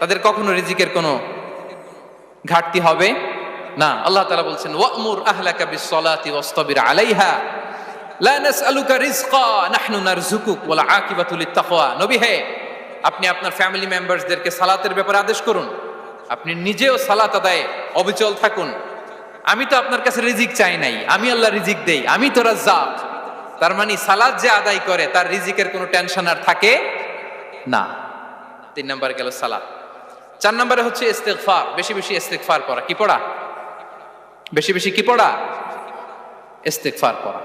তাদের কখনো রিজিকের কোনো ঘাটতি হবে না। আল্লাহ তালা বলছেন, ওয়ামুর আহলাকা বিসসালাতি ওয়াসতাবির আলাইহা, লা নাসআলুকা রিজকা, নাহনু নারযুকুক, ওয়াল আকিবাতু লিত্তাকওয়া। নবী হে, আপনি আপনার ফ্যামিলি মেম্বারসদেরকে সালাতের ব্যাপারে আদেশ করুন। আপনি নিজেও সালাত আদায়ে অবিচল থাকুন। আমি তো আপনার কাছে রিজিক চাই নাই। আমি আল্লাহ রিজিক দেই। আমি তো রাজ্জাক। তার মানে সালাত যে আদায় করে, তার রিজিকের কোনো টেনশন আর থাকে না। তিন নম্বরে গেল সালাত। চার নম্বরে হচ্ছে ইস্তেগফার, বেশি বেশি ইস্তেগফার পড়া। কি পড়া? বেশি বেশি কি পড়া? ইস্তেগফার পড়া।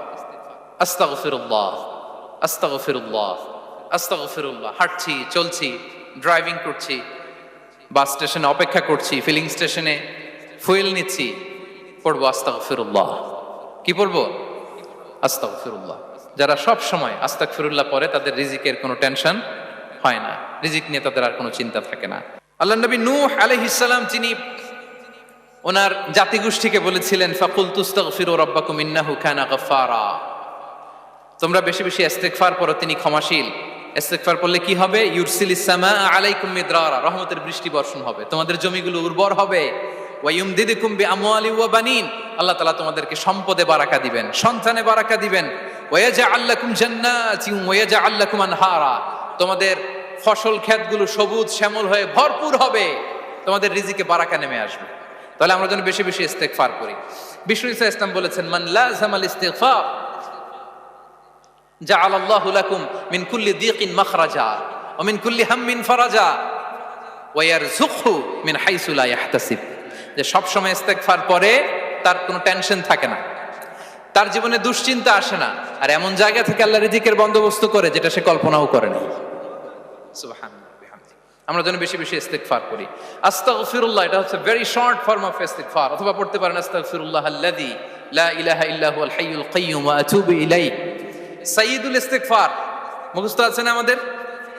আস্তাগফিরুল্লাহ আস্তাগফিরুল্লাহ আস্তাগফিরুল্লাহ। হাঁটছি, চলছি ড্রাইভিং করছি বাস স্টেশনে অপেক্ষা করছি ফিলিং স্টেশনে ফুয়েল নিচ্ছি, পড়ব আস্তাগফিরুল্লাহ। কি পড়ব? আস্তাগফিরুল্লাহ। যারা সব সময় আস্তাগফিরুল্লাহ পড়ে, তাদের রিজিকের কোনো টেনশন হয় না। রিজিক নিয়ে তাদের আর কোনো চিন্তা থাকে না। আল্লাহ নবী নূহ আলাইহিস সালাম যিনি ওনার জাতিগোষ্ঠীকে বলেছিলেন ফাকুল তুস্তাগফিরু রাব্বাকুম ইন্নাহু কানা গাফফারা। তোমরা বেশি বেশি ইস্তেগফার পড়ো, তিনি ক্ষমাশীল। ইস্তেগফার পড়লে কি হবে? ইউরসিলিস সামা আলাইকুম মিদরারা। রহমতের বৃষ্টি বর্ষণ হবে। তোমাদের জমিগুলো উর্বর হবে। ওয়া ইউমদিদুকুম বিআমওয়ালি ওয়া বানিন। আল্লাহ তাআলা তোমাদেরকে সম্পদে বারাকা দিবেন, সন্তানে বারাকা দিবেন। ওয়া ইয়াজআল লাকুম জান্নাতিন ওয়া ইয়াজআল লাকুম আনহারা। তোমাদের ফসল ক্ষেতগুলো সবুজ শ্যামল হয়ে ভরপুর হবে, তোমাদের রিজিকে বারাকা নেমে আসবে। তাহলে আমরা যেন বেশি বেশি ইস্তেগফার করি। বিষ্ণু ইসা ইসলাম বলেছেন, মান লাজামাল ইস্তেগফার, জাআল আল্লাহু লাকুম মিন কুল্লি দিকিন মাখরাজা, ওয়া মিন কুল্লি হাম্মিন ফারাজা, ওয়া ইয়ারযুকহু মিন হাইসু লা ইয়াহতাসিব। যে সব সময় ইস্তেগফার পরে তার কোনো টেনশন থাকে না। তার জীবনে দুশ্চিন্তা আসে না। আর এমন জায়গা থেকে আল্লাহ রিজিকের বন্দোবস্ত করে, যেটা সে কল্পনাও করে নাই। বিহামদিহি। আমরা যেন বেশি বেশি ইস্তেগফার করি। আস্তাগফিরুল্লাহ, এটা হচ্ছে ভেরি শর্ট ফর্ম অফ ইস্তেগফার। অথবা পড়তে পারেন, আস্তাগফিরুল্লাহ আল্লাযী লা ইলাহা ইল্লা হুয়াল হাইয়ুল কাইয়্যুম ওয়া আতুবু ইলাইহি। সাইয়্যিদুল ইস্তেগফার। মুখস্থ আছে না আমাদের?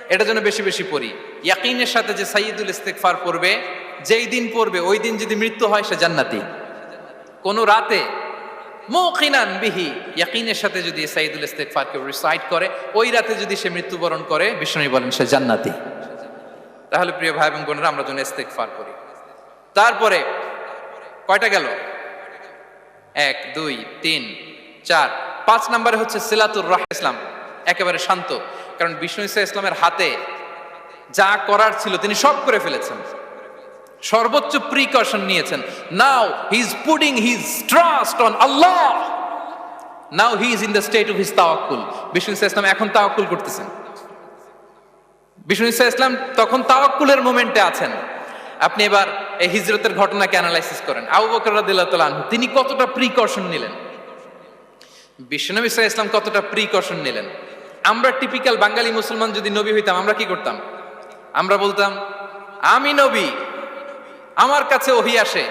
এটা যেন বেশি বেশি পড়ি। ইয়াকিনের সাথে যে সাইয়্যিদুল ইস্তেগফার পড়বে, যেই দিন পড়বে, ওই দিন যদি মৃত্যু হয়, সে জান্নাতি। কোনো রাতে মুকিনান বিহি। ইয়াকিনের সাথে যদি সাইদুল ইস্তেগফার কেউ রিসাইট করে, ওই রাতে যদি সে মৃত্যুবরণ করে বিষ্ণু বলেন সে জান্নাতি। তাহলে প্রিয় ভাই এবং বোনেরা, আমরা যেন ইস্তেগফার করি। তারপরে কয়টা গেল? এক, দুই, তিন, চার। পাঁচ নম্বরে হচ্ছে সিলাতুর রাহ ইসলাম। একেবারে শান্ত। কারণ বিষ্ণু ইসা ইসলামের হাতে যা করার ছিল তিনি সব করে ফেলেছেন। সর্বোচ্চ প্রিকশন নিয়েছেন। Now he is putting his trust on Allah now he is in the state of his তাওয়াক্কুল। বিষ্ণু ইসা ইসলাম এখন তাওয়াক্কুল করতেছেন। বিষ্ণু ইসা ইসলাম তখন তাওয়াক্কুলের মোমেন্টে আছেন। আপনি এবার এই হিজরতের ঘটনাকে অ্যানালাইসিস করেন। আবু বকর আনহু, তিনি কতটা প্রিকশন নিলেন? বিশ্বনবী ইসা ইসলাম কতটা প্রিকশন নিলেন? আমরা টিপিক্যাল বাঙালি মুসলমান যদি নবী হইতাম, আমরা কি করতাম? আমরা বলতাম, আমি নবী আমার কাছে ওহি আসে।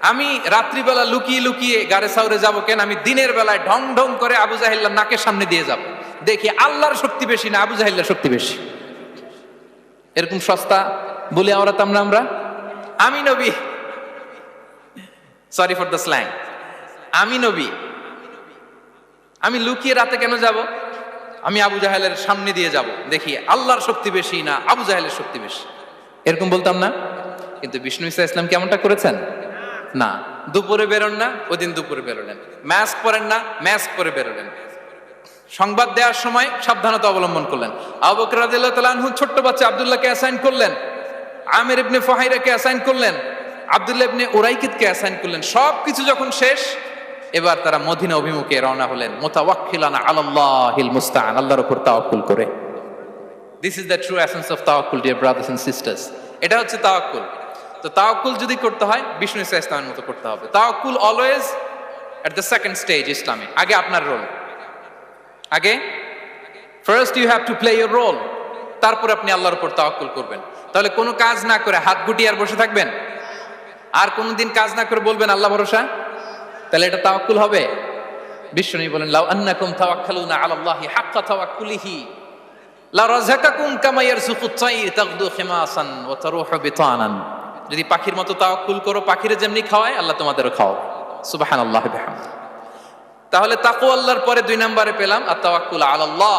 আমি রাত্রিবেলা লুকিয়ে লুকিয়ে গাড়ে সাউরে যাব কেন? আমি দিনের বেলায় ঢং ঢং করে আবু জাহিল্লার নাকের সামনে দিয়ে যাব। দেখি আল্লাহর শক্তি বেশি না আবু জাহিল্লার শক্তি বেশি। এরকম সস্তা বলে আওড়াতাম না আমরা আমি নবী। সরি ফর দ্য স্ল্যাং আমি নবী। আমি লুকিয়ে রাতে কেন যাব? আমি আবু জাহেলের সামনে দিয়ে যাব। দেখি আল্লাহর শক্তি বেশি না আবু জাহেলের শক্তি বেশি। এরকম বলতাম না? কিন্তু বিষ্ণু ইসা ইসলাম কেমনটা করেছেন? না, দুপুরে বেরোন না ওই দিন দুপুরে বেরোলেন। ম্যাস্ক পরেন না ম্যাস্ক পরে বেরোলেন। সংবাদ দেওয়ার সময় সাবধানতা অবলম্বন করলেন। আবু বকর রাদিয়াল্লাহু ছোট্ট বাচ্চা আব্দুল্লাহকে অ্যাসাইন করলেন। আমির ইবনে ফাহিরাকে অ্যাসাইন করলেন। আব্দুল্লাহ ইবনে উরাইকিদকে অ্যাসাইন করলেন। সব কিছু যখন শেষ, এবার তারা মদিনা অভিমুখে রওনা হলেন। মোতাওয়াক্কিলানা আলাল্লাহিল মুস্তাআন, আল্লাহর উপর তাওয়াক্কুল করে। This is the true essence of তাওয়াক্কুল ডিয়ার ব্রাদার্স এন্ড সিস্টার্স এটা হচ্ছে তাওয়াক্কুল। তো তাওকুল যদি করতে হয়, বিষ্ণু ইসা ইসলামের মতো করতে হবে। তাওয়াক্কুল always at the second stage ইসলামে, আগে আপনার রোল আগে? First you have to play your role তারপর আপনি আল্লাহর উপর তাওয়াক্কুল করবেন। তাহলে কোনো কাজ না করে হাত গুটিয়ে আর বসে থাকবেন? আর কোনোদিন কাজ না করে বলবেন আল্লাহ ভরসা? তাহলে এটা তাওয়াক্কুল হবে। বিশ্বনী বলেন, লাউ আন্নাকুম তাওয়াক্কালুনা আলাল্লাহি হাক্কা তাওয়াক্কুলিহি। লা রাযাকাকুম কামা ইয়ারযুকুত তাইর তাগদু খিমাসান ওয়া তারুহু বিতানান। যদি পাখির মতো তাওয়াক্কুল করো, পাখিরে যেমনি খাওয়ায়, আল্লাহ তোমাদেরও খাও সুবাহান তাহলে তাকু আল্লাহর পরে দুই নম্বরে পেলাম আর তাওয়াক্কুল আলাল্লাহ।